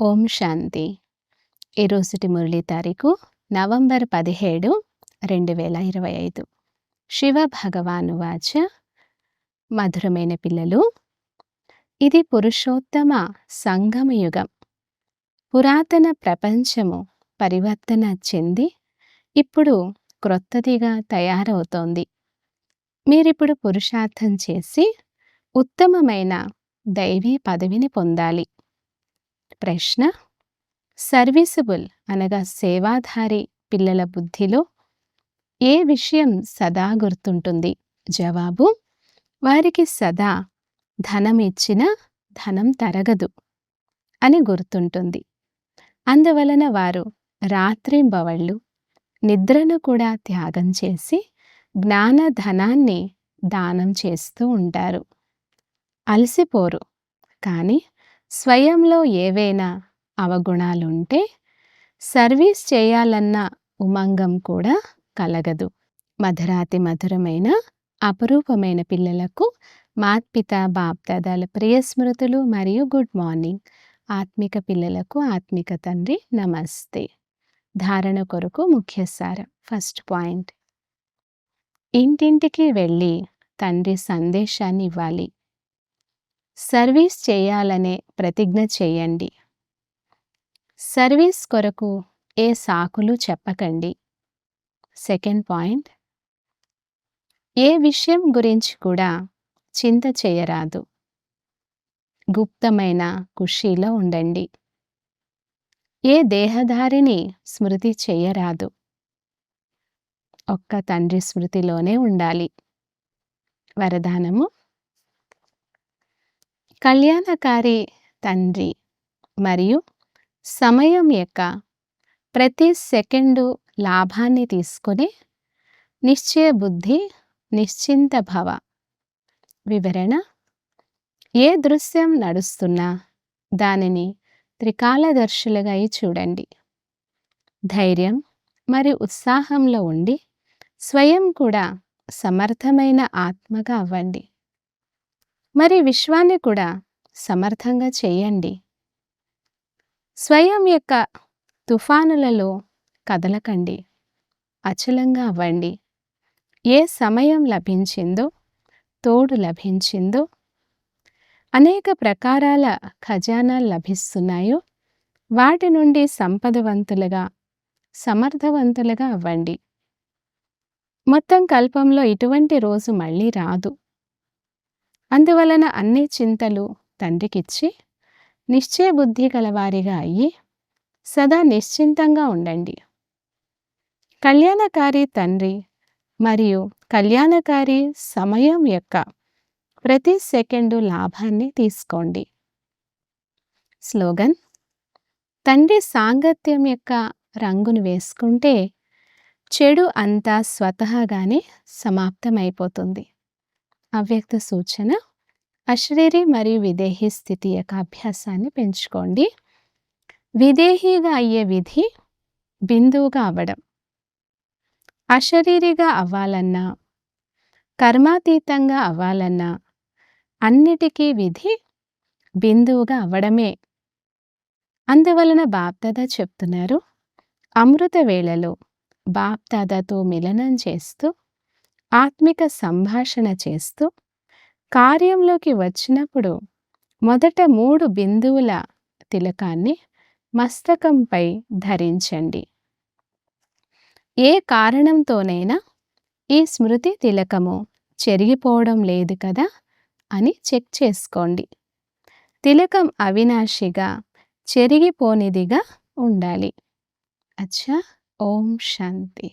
ఓం శాంతి. ఈరోజుటి మురళి తారీఖు నవంబర్ పదిహేడు రెండు వేల ఇరవై ఐదు. శివ భగవాను వాచ మధురమైన పిల్లలు. ఇది పురుషోత్తమ సంగమయుగం పురాతన ప్రపంచము పరివర్తన చెంది ఇప్పుడు క్రొత్తదిగా తయారవుతోంది. మీరిప్పుడు పురుషార్థం చేసి ఉత్తమమైన దైవీ పదవిని పొందాలి. ప్రశ్న సర్వీసబుల్ అనగా సేవాధారి పిల్లల బుద్ధిలో ఏ విషయం సదా గుర్తుంటుంది? జవాబు వారికి సదా ధనం ఇచ్చిన ధనం తరగదు అని గుర్తుంటుంది. అందువలన వారు రాత్రింబవళ్ళు నిద్రను కూడా త్యాగం చేసి జ్ఞాన ధనాన్ని దానం చేస్తూ ఉంటారు. అలసిపోరు కానీ స్వయంలో ఏవైనా అవగుణాలుంటే సర్వీస్ చేయాలన్న ఉమంగం కూడా కలగదు. మధురాతి మధురమైన అపరూపమైన పిల్లలకు మాత్పిత బాప్దాదాల ప్రియ స్మృతులు మరియు గుడ్ మార్నింగ్. ఆత్మిక పిల్లలకు ఆత్మిక తండ్రి నమస్తే. ధారణ కొరకు ముఖ్య సారం ఫస్ట్ పాయింట్. ఇంటింటికి వెళ్ళి తండ్రి సందేశాన్ని ఇవ్వాలి. సర్వీస్ చేయాలనే ప్రతిజ్ఞ చేయండి. సర్వీస్ కొరకు ఏ సాకులు చెప్పకండి. Second point. ఏ విషయం గురించి కూడా చింత చేయరాదు. గుప్తమైన ఖుషీలో ఉండండి. ఏ దేహధారిని స్మృతి చేయరాదు. ఒక్క తండ్రి స్మృతిలోనే ఉండాలి. వరదానము కళ్యాణకారి తండ్రి మరియు సమయం యొక్క ప్రతి సెకండు లాభాన్ని తీసుకొని నిశ్చయ బుద్ధి నిశ్చింత భవ. వివరణ ఏ దృశ్యం నడుస్తున్నా దానిని త్రికాలదర్శులుగా చూడండి. ధైర్యం మరియు ఉత్సాహంలో ఉండి స్వయం కూడా సమర్థమైన ఆత్మగా అవ్వండి. మరి విశ్వాన్ని కూడా సమర్థంగా చేయండి. స్వయం యొక్క తుఫానులలో కదలకండి. అచలంగా అవ్వండి. ఏ సమయం లభించిందో తోడు లభించిందో అనేక ప్రకారాల ఖజానాలు లభిస్తున్నాయో వాటి నుండి సంపదవంతులుగా సమర్థవంతులుగా అవ్వండి. మొత్తం కల్పంలో ఇటువంటి రోజు మళ్ళీ రాదు. అందువలన అన్ని చింతలు తండ్రికిచ్చి నిశ్చయ బుద్ధి గలవారిగా అయ్యి సదా నిశ్చింతంగా ఉండండి. కళ్యాణకారి తండ్రి మరియు కళ్యాణకారి సమయం యొక్క ప్రతి సెకండు లాభాన్ని తీసుకోండి. స్లోగన్ తండ్రి సాంగత్యం యొక్క రంగును వేసుకుంటే చెడు అంతా స్వతహాగానే సమాప్తమైపోతుంది. అవ్యక్త సూచన అశరీరి మరియు విదేహీ స్థితి యొక్క అభ్యాసాన్ని పెంచుకోండి. విదేహీగా అయ్యే విధి బిందువుగా అవ్వడం. అశరీరిగా అవ్వాలన్నా కర్మాతీతంగా అవ్వాలన్నా అన్నిటికీ విధి బిందువుగా అవ్వడమే. అందువలన బాప్దాదా చెప్తున్నారు అమృత వేళలో బాప్దాదాతో మిలనం చేస్తూ ఆత్మిక సంభాషణ చేస్తూ కార్యంలోకి వచ్చినప్పుడు మొదట మూడు బిందువుల తిలకాన్ని మస్తకంపై ధరించండి. ఏ కారణంతోనైనా ఈ స్మృతి తిలకము చెరిగిపోవడం లేదు కదా అని చెక్ చేసుకోండి. తిలకం అవినాశిగా చెరిగిపోనిదిగా ఉండాలి. అచ్చా ఓం శాంతి.